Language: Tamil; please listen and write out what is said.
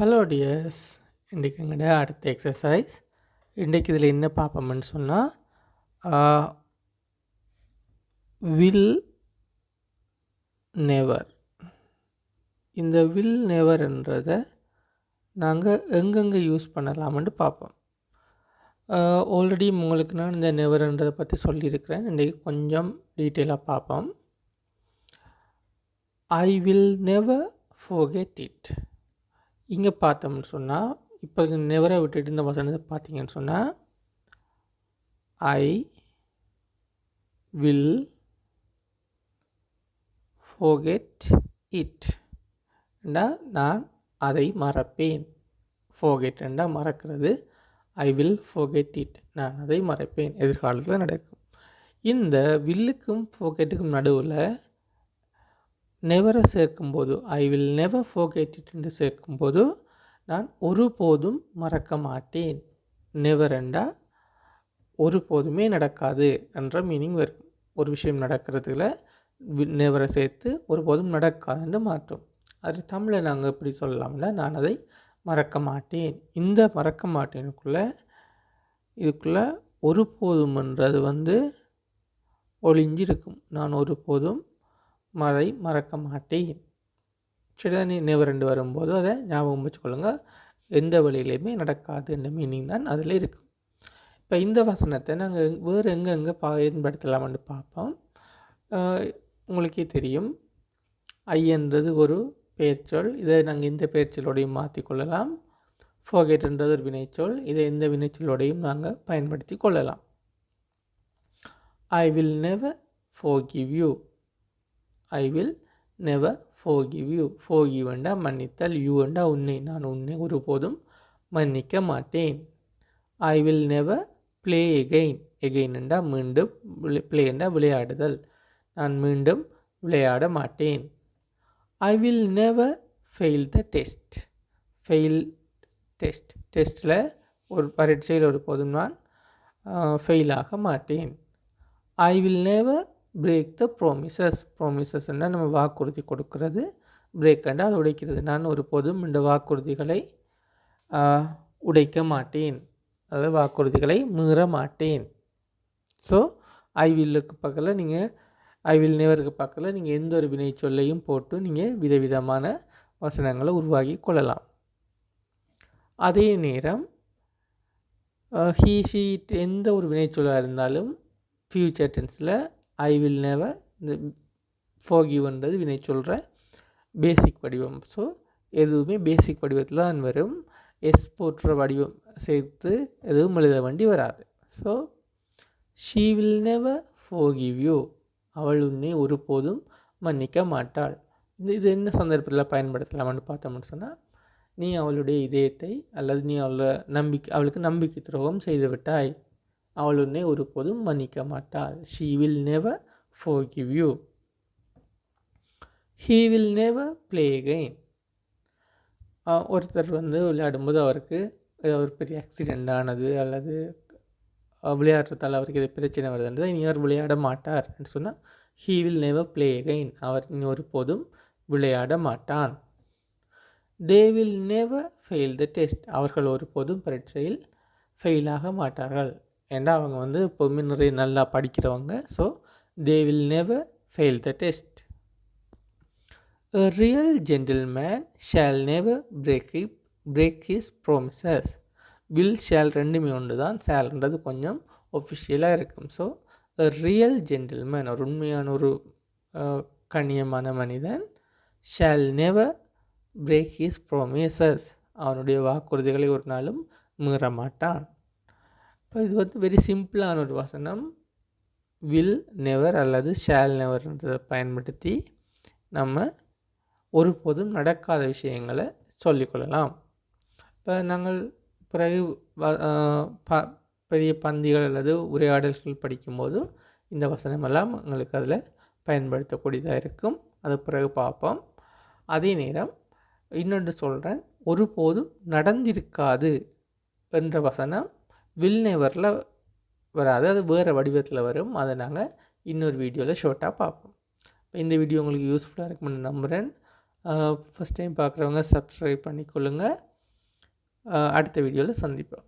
ஹலோ டியர்ஸ் இன்றைக்கு எங்கள்ட அடுத்த எக்ஸசைஸ் இன்றைக்கு இதில் என்ன பார்ப்போம்னு சொன்னால் வில் நெவர் இந்த வில் நெவர்ன்றதை நாங்கள் எங்கெங்கே யூஸ் பண்ணலாம்னு பார்ப்போம். ஆல்ரெடி உங்களுக்கு நான் இந்த நெவர்ன்றதை பற்றி சொல்லியிருக்கிறேன். இன்றைக்கி கொஞ்சம் டீட்டெயிலாக பார்ப்போம். I will never forget it இங்கே பார்த்தோம்னு சொன்னால் இப்போ நெவரை விட்டுட்டு இந்த வசனத்தை பார்த்தீங்கன்னு சொன்னால் ஐ வில் ஃபோகெட் இட் நான் அதை மறப்பேன். ஃபோகெட் என்றால் மறக்கிறது. ஐ வில் ஃபோகெட் இட் நான் அதை மறப்பேன். எதிர்காலத்தில் நடக்கும். இந்த வில்லுக்கும் ஃபோகெட்டுக்கும் நடுவில் நெவரை சேர்க்கும்போது I will never forget it என்று சேர்க்கும்போது நான் ஒருபோதும் மறக்க மாட்டேன். நெவர் என்றால் ஒருபோதுமே நடக்காது என்ற மீனிங் வரும். ஒரு விஷயம் நடக்கிறதுல நெவரை சேர்த்து ஒருபோதும் நடக்காதுன்னு மாற்றும். அது தமிழை நாங்கள் எப்படி சொல்லலாம்ல நான் அதை மறக்க மாட்டேன். இந்த மறக்க மாட்டேனுக்குள்ளே இதுக்குள்ளே ஒருபோதும்ன்றது வந்து ஒளிஞ்சிருக்கும். நான் ஒருபோதும் மறை மறக்க மாட்டேன். சரிதான் நினைவு நெவரண்டு வரும்போது அதை ஞாபகம் வச்சுக்கொள்ளுங்க. எந்த வழியிலையுமே நடக்காது என்ற மீனிங் தான் அதில் இருக்கும். இப்போ இந்த வசனத்தை நாங்கள் வேறு எங்கெங்கே பயன்படுத்தலாம்னு பார்ப்போம். உங்களுக்கே தெரியும். ஐயன்றது ஒரு பெயர்ச்சொல். இதை நாங்கள் இந்த பெயர்ச்சொலோடையும் மாற்றிக்கொள்ளலாம் ஃபோகேட்ன்றது ஒரு வினைச்சொல். இதை எந்த வினைச்சொலோடையும் நாங்கள் பயன்படுத்தி கொள்ளலாம். I will never forgive you I will never forgive you forgive வேண்டா மன்னித்தல். யூ அண்டா உன்னை நான் உன்னை ஒருபோதும் மன்னிக்க மாட்டேன். I will never play again again என்றா மீண்டும் ப்ளே என்றா விளையாடுதல். நான் மீண்டும் விளையாட மாட்டேன். I will never fail the test fail test டெஸ்ட்டில் ஒரு பரீட்சையில் ஒரு போதும் நான் ஃபெயில் ஆக மாட்டேன். I will never break the promises ப்ரோமிசஸ்னால் நம்ம வாக்குறுதி கொடுக்கறது பிரேக் அண்ட் அதை உடைக்கிறது. நான் ஒரு போதும் இந்த வாக்குறுதிகளை உடைக்க மாட்டேன். அதாவது வாக்குறுதிகளை மீற மாட்டேன். ஸோ ஐ வில்லுக்கு பக்கத்தில் நீங்கள் ஐ வில் நேவருக்கு பக்கத்தில் நீங்கள் எந்த ஒரு வினை சொல்லையும் போட்டு நீங்கள் விதவிதமான வசனங்களை உருவாக்கி கொள்ளலாம். அதே நேரம் ஹீ ஷீட் எந்த ஒரு வினைச்சொல்லாக இருந்தாலும் ஃப்யூச்சர் டென்ஸில் ஐ வில் நெவர் இந்த ஃபோகிவ்ன்றது வினை சொல்கிற பேசிக் வடிவம். ஸோ எதுவுமே பேசிக் வடிவத்தில் தான் வரும். எஸ் போற்ற வடிவம் சேர்த்து எதுவும் எழுத வேண்டி வராது. So she will never forgive you அவள் உன்னை ஒருபோதும் மன்னிக்க மாட்டாள். இந்த இது என்ன சந்தர்ப்பத்தில் பயன்படுத்தலாம்னு பார்த்தோம்னு சொன்னால் நீ அவளுடைய இதயத்தை அல்லது நீ அவளை நம்பிக்கை அவளுக்கு நம்பிக்கை துரோகம் செய்து விட்டாய் அவள் உன்னை ஒருபோதும் மன்னிக்க மாட்டாள். She will never forgive you he will never play again ஒருத்தர் வந்து விளையாடும்போது அவருக்கு ஒரு பெரிய ஆக்சிடெண்ட் ஆனது அல்லது விளையாடுறதால் அவருக்கு இது பிரச்சனை வருதுன்றது இனி அவர் விளையாட மாட்டார் என்று சொன்னால் he will never play again அவர் இனி ஒருபோதும் விளையாட மாட்டான். They will never fail the test அவர்கள் ஒருபோதும் பரீட்சையில் ஃபெயிலாக மாட்டார்கள். ஏன்னா அவங்க வந்து எப்போவுமே நிறைய நல்லா படிக்கிறவங்க. So they will never fail the test A real gentleman shall never break, it, break his promises. Will shall ரெண்டுமே ஒன்று தான். ஷேல்ன்றது கொஞ்சம் ஒஃபிஷியலாக இருக்கும். ஸோ ரியல் ஜென்டில்மேன் ஒரு உண்மையான ஒரு கண்ணியமான மனிதன் shall never break his promises அவனுடைய வாக்குறுதிகளை ஒரு நாளும் மீறமாட்டான். இப்போ இது வந்து வெரி சிம்பிளான ஒரு வசனம். வில் நெவர் அல்லது ஷேல் நெவர்ன்றதை பயன்படுத்தி நம்ம ஒருபோதும் நடக்காத விஷயங்களை சொல்லிக்கொள்ளலாம் இப்போ நாங்கள் பிறகு ப பெரிய பந்திகள் அல்லது உரையாடல்கள் படிக்கும்போது இந்த வசனமெல்லாம் எங்களுக்கு அதில் பயன்படுத்தக்கூடியதாக இருக்கும். அது பிறகு பார்ப்போம். அதே நேரம் இன்னொன்று சொல்கிறேன் ஒருபோதும் நடந்திருக்காது என்ற வசனம் வில்நெவரில் வராது. அது வேறு வடிவத்தில் வரும். அதை நாங்கள் இன்னொரு வீடியோவில் ஷார்ட்டாக பார்ப்போம். இப்போ இந்த வீடியோ உங்களுக்கு யூஸ்ஃபுல்லாக இருக்கும்னு நம்புகிறேன் ஃபஸ்ட் டைம் பார்க்குறவங்க சப்ஸ்கிரைப் பண்ணிக்கொள்ளுங்கள் அடுத்த வீடியோவில் சந்திப்போம்.